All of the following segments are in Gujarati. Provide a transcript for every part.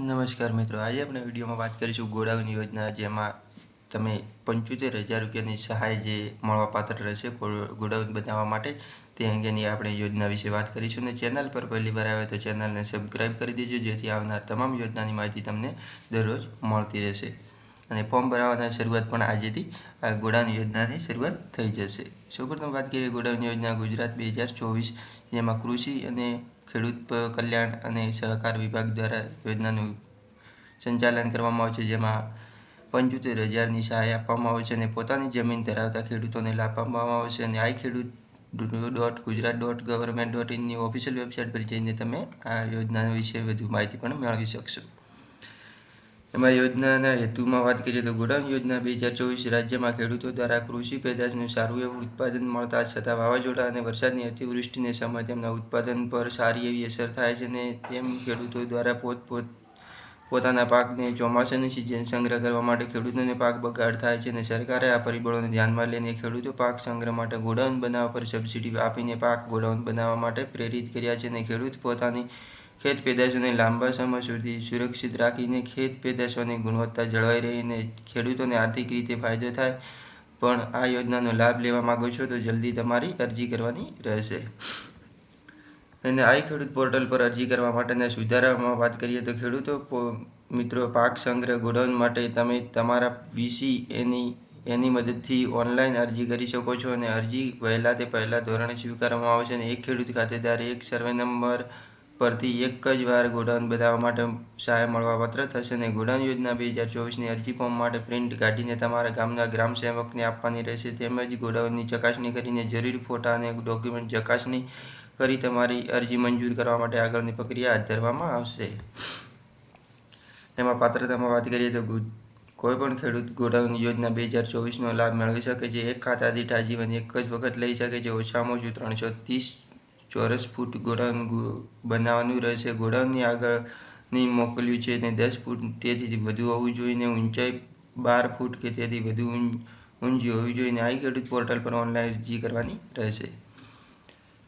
નમસ્કાર મિત્રો. આજે આપણે વિડીયોમાં વાત કરીશું ગોડાઉન યોજના, જેમાં તમે પંચોતેર હજાર રૂપિયાની સહાય જે મળવાપાત્ર રહેશે ગોડાઉન બનાવવા માટે, તે અંગેની આપણે યોજના વિશે વાત કરીશું. અને ચેનલ પર પહેલીવાર આવે તો ચેનલને સબસ્ક્રાઇબ કરી દેજો, જેથી આવનાર તમામ યોજનાની માહિતી તમને દરરોજ મળતી રહેશે. અને ફોર્મ ભરાવાની શરૂઆત પણ આજેથી આ ગોડાઉન યોજનાની શરૂઆત થઈ જશે. સૌપ્રથમ વાત કરીએ ગોડાઉન યોજના ગુજરાત બે હજાર ચોવીસ, જેમાં કૃષિ અને ખેડૂત કલ્યાણ અને સહકાર વિભાગ દ્વારા યોજનાનું સંચાલન કરવામાં આવે છે, જેમાં પંચોતેર હજારની સહાય આપવામાં આવે છે અને પોતાની જમીન ધરાવતા ખેડૂતોને લાભ આપવામાં આવે છે. અને આ Khedut dot Gujarat dot government dot ઇનની official website પર જઈને તમે આ યોજના વિશે વધુ માહિતી પણ મેળવી શકશો. એમાં યોજનાના હેતુમાં વાત કરીએ તો ગોડાઉન યોજના બે હજાર ચોવીસ રાજ્યમાં ખેડૂતો દ્વારા કૃષિ પેદાશનું સારું એવું ઉત્પાદન મળતા છતાં વાવાઝોડા અને વરસાદની અતિવૃષ્ટિને સમય તેમના ઉત્પાદન પર સારી એવી અસર થાય છે અને તેમ ખેડૂતો દ્વારા પોત પોત પોતાના પાકને ચોમાસાની સિઝન સંગ્રહ કરવા માટે ખેડૂતોને પાક બગાડ થાય છે અને સરકારે આ પરિબળોને ધ્યાનમાં લઈને ખેડૂતો પાક સંગ્રહ માટે ગોડાઉન બનાવવા પર સબસિડી આપીને પાક ગોડાઉન બનાવવા માટે પ્રેરિત કર્યા છે અને ખેડૂત પોતાની ખેત પેદાશોને લાંબા સમય સુધી સુરક્ષિત રાખીને ખેત પેદાશોની ગુણવત્તા જળવાઈ રહીને ખેડૂતોને આર્થિક રીતે ફાયદો થાય, પણ આ યોજનાનો લાભ લેવા માગો છો તો જલ્દી તમારી અરજી કરવાની રહેશે. અને આઈ ખેડૂત પોર્ટલ પર અરજી કરવા માટેના સુધારામાં વાત કરીએ તો ખેડૂતો મિત્રો, પાક સંગ્રહ ગોડાઉન માટે તમે તમારા વીસી એની એની મદદથી ઓનલાઈન અરજી કરી શકો છો અને અરજી વહેલા તે પહેલાં ધોરણે સ્વીકારવામાં આવશે અને એક ખેડૂત ખાતેદાર એક સર્વે નંબર પરથી એક જ વાર ગોડાઉન બનાવવા માટે સહાય મળવાપાત્ર થશે અને ગોડાઉન યોજના બે હજાર ચોવીસની અરજી ફોર્મ માટે પ્રિન્ટ કાઢીને તમારા ગામના ગ્રામ સેવકને આપવાની રહેશે. તેમજ ગોડાઉનની ચકાસણી કરીને જરૂરી ફોટા અને ડોક્યુમેન્ટ ચકાસણી કરી તમારી અરજી મંજૂર કરવા માટે આગળની પ્રક્રિયા હાથ ધરવામાં આવશે. તેમાં પાત્રતામાં વાત કરીએ તો કોઈપણ ખેડૂત ગોડાઉન યોજના બે હજાર ચોવીસનો લાભ મેળવી શકે છે. એક ખાતા દીઠ આજીવન એક જ વખત લઈ શકે છે. ઓછામાં ઓછું ત્રણસો ત્રીસ ચોરસ ફૂટ ગોડાઉન બનાવવાનું રહેશે. ગોડાઉનની આગળની મોકલ્યું છે ને દસ ફૂટ તેથી વધુ હોવું જોઈએ ને ઊંચાઈ બાર ફૂટ કે તેથી વધુ ઊંચી હોવી જોઈએ ને આ ખેડૂત પોર્ટલ પર ઓનલાઈન અરજી કરવાની રહેશે.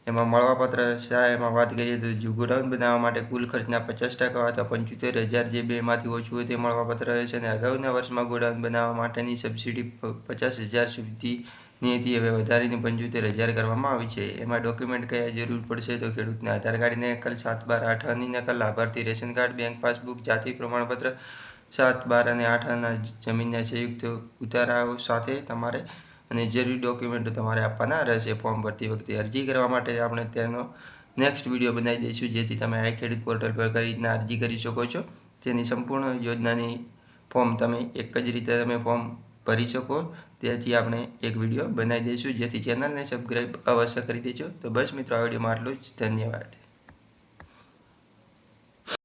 એમાં મળવાપાત્ર સહાયમાં વાત કરીએ તો જો ગોડાઉન બનાવવા માટે કુલ ખર્ચના પચાસ ટકા અથવા પંચોતેર હજાર જે બેમાંથી ઓછું હોય તે મળવાપાત્ર રહેશે અને અગાઉના વર્ષમાં ગોડાઉન બનાવવા માટેની સબસિડી પચાસ હજાર સુધી નીતિ હવે વધારીને પંચોતેર હજાર કરવામાં આવી છે. એમાં ડોક્યુમેન્ટ કયા જરૂર પડશે તો ખેડૂતને આધાર કાર્ડની નકલ સાત બાર આઠ આની નકલ લાભાર્થી રેશન કાર્ડ બેંક પાસબુક જાતિ પ્રમાણપત્ર સાત બાર અને આઠ આના જમીનના સંયુક્ત ઉતારાઓ સાથે તમારે અને જરૂરી ડોક્યુમેન્ટો તમારે આપવાના રહેશે. ફોર્મ ભરતી વખતે અરજી કરવા માટે આપણે તેનો નેક્સ્ટ વીડિયો બનાવી દઈશું, જેથી તમે આ ખેડૂત પોર્ટલ પર કરીને અરજી કરી શકો છો. તેની સંપૂર્ણ યોજનાની ફોર્મ તમે એક જ રીતે તમે ફોર્મ ભરી શકો. તેથી આપણે એક વીડિયો બનાવી દઈશું. જેથી ચેનલને સબસ્ક્રાઈબ અવશ્ય કરી દેજો. તો બસ મિત્રો, આ વિડીયોમાં આટલું જ. ધન્યવાદ.